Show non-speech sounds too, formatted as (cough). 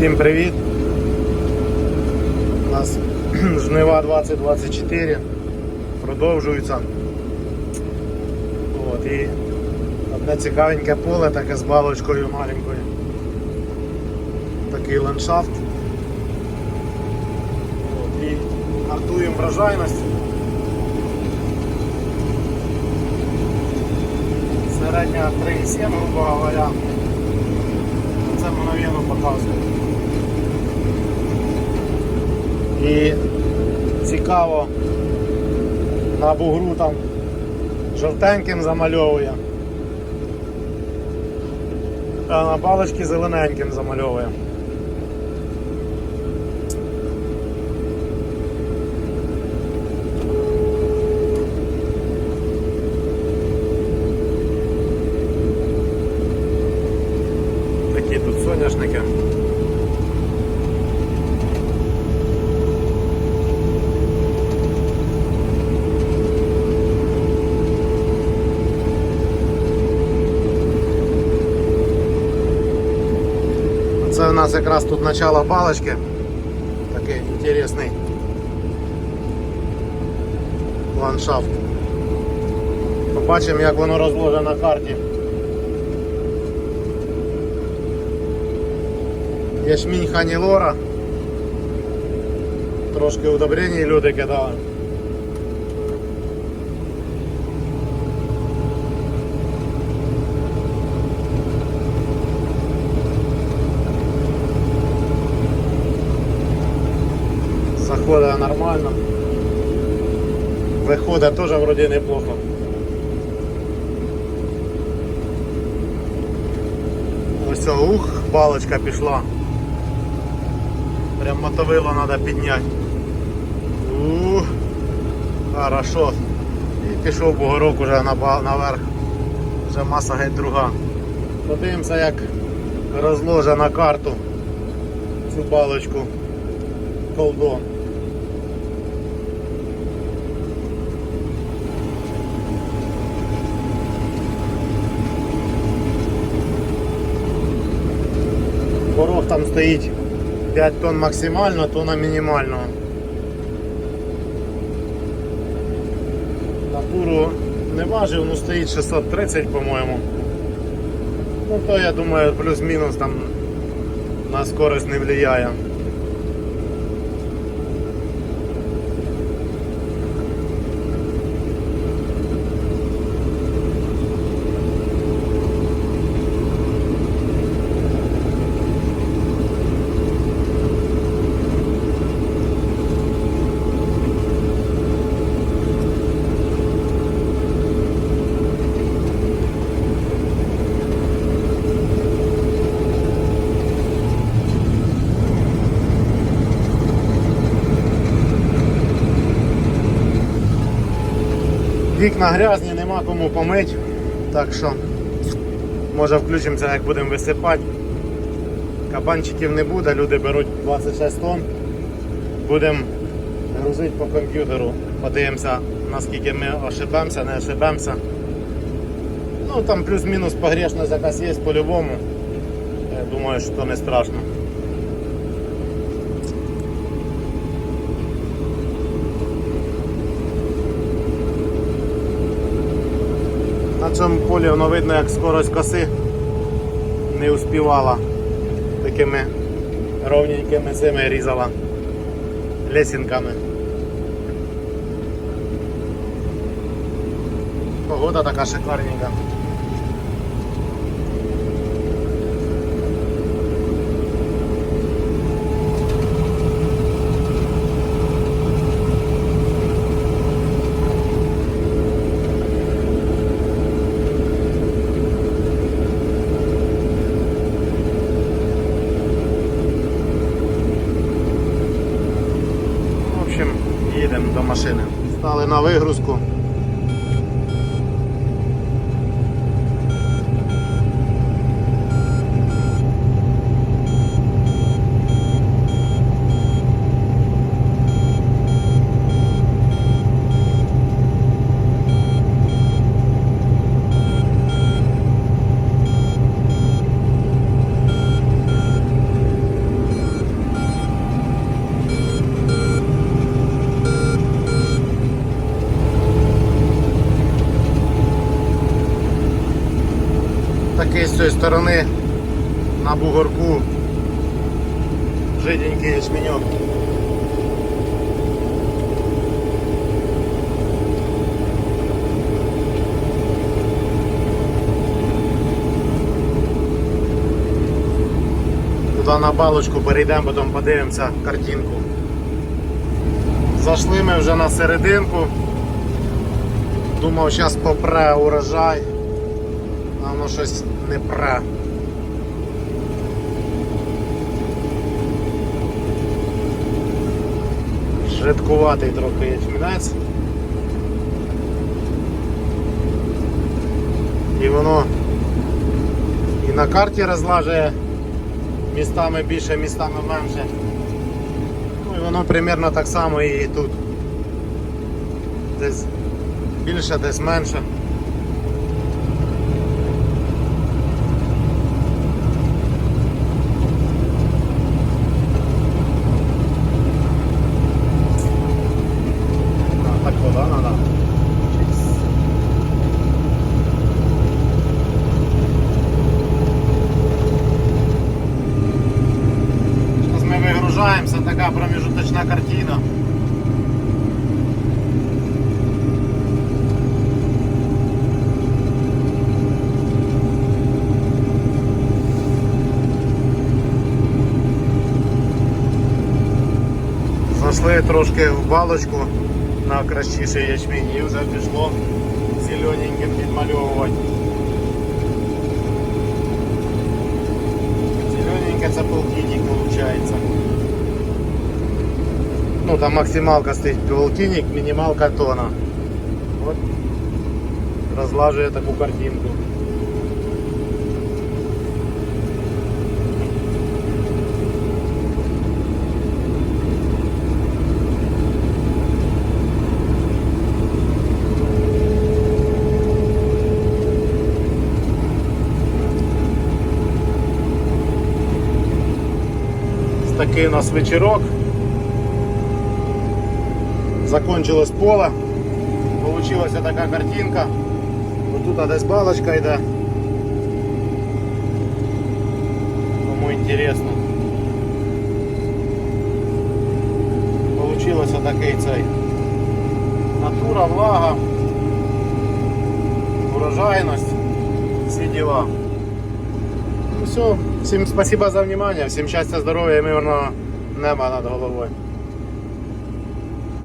Всім привіт! У нас (clears throat) жнива 2024 продовжуються. От, і одне цікавеньке поле, таке з балочкою маленькою. Такий ландшафт. От, і гартуємо врожайність. Середня 3,7, грубо говоря. Це мгновенно показує. І цікаво, на бугру там жовтеньким замальовує, а на балочці зелененьким замальовує. Такі тут соняшники. у нас якраз тут начало балочки. Такий інтересний ландшафт. Побачимо, як воно розложено на карті. Ячмінь ханілора. Трошки удобрень люди кидали. Заходить нормально. Виходить теж вроді неплохо. Ось це, ух, балочка пішла. Прям мотовило треба підняти. Ух, хорошо. І пішов бугорок уже на, наверх. Вже маса геть друга. Подивимося, як розложить на карту цю балочку колдон. Порог там стоїть 5 тонн максимально, тонна мінімально. Натуру не важив, ну стоїть 630, по-моєму. Ну то я думаю плюс-мінус там на скорость не влияє. Вікна грязні, нема кому помити, так що може включимося, як будемо висипати. Кабанчиків не буде, люди беруть 26 тонн. Будемо грузити по комп'ютеру, подивимося, наскільки ми ошибемося, не ошибемося. Ну там плюс-мінус погрешність якась є по-любому. Я думаю, що то не страшно. На цьому полі воно видно, як скорость коси не успівала такими ровненькими цими різала лесінками. Погода така шикарненька. Їдемо до машини. Стали на вигрузку. Цієї сторони на бугорку жиденький ячменьок. Туди на балочку перейдемо, потім подивимося картинку. Зайшли ми вже на серединку. Думав, зараз попре урожай, а воно щось не пре. Жидкуватий трохи ячмінець. І воно і на карті розлажує містами більше, містами менше. Ну і воно примерно так само і тут. Десь більше, десь менше. промежуточна картина. Зайшли трошки в балочку на кращіший ячмінь і вже пішло зелененьким підмальовувати. Зелененьке це полтинник виходить. Ну там максималка стоїть полтинник, мінімалка тона. От розлажує таку картинку. Ось Такий у нас вечірок. Закончилось поле. Получилася така картинка. Тут десь балочка йде. Кому інтересно. Получилося такий цей. Натура, влага, урожайність, всі діла. Ну все, всім спасибо за внимание, всім щастя, здоров'я і мирного неба над головою.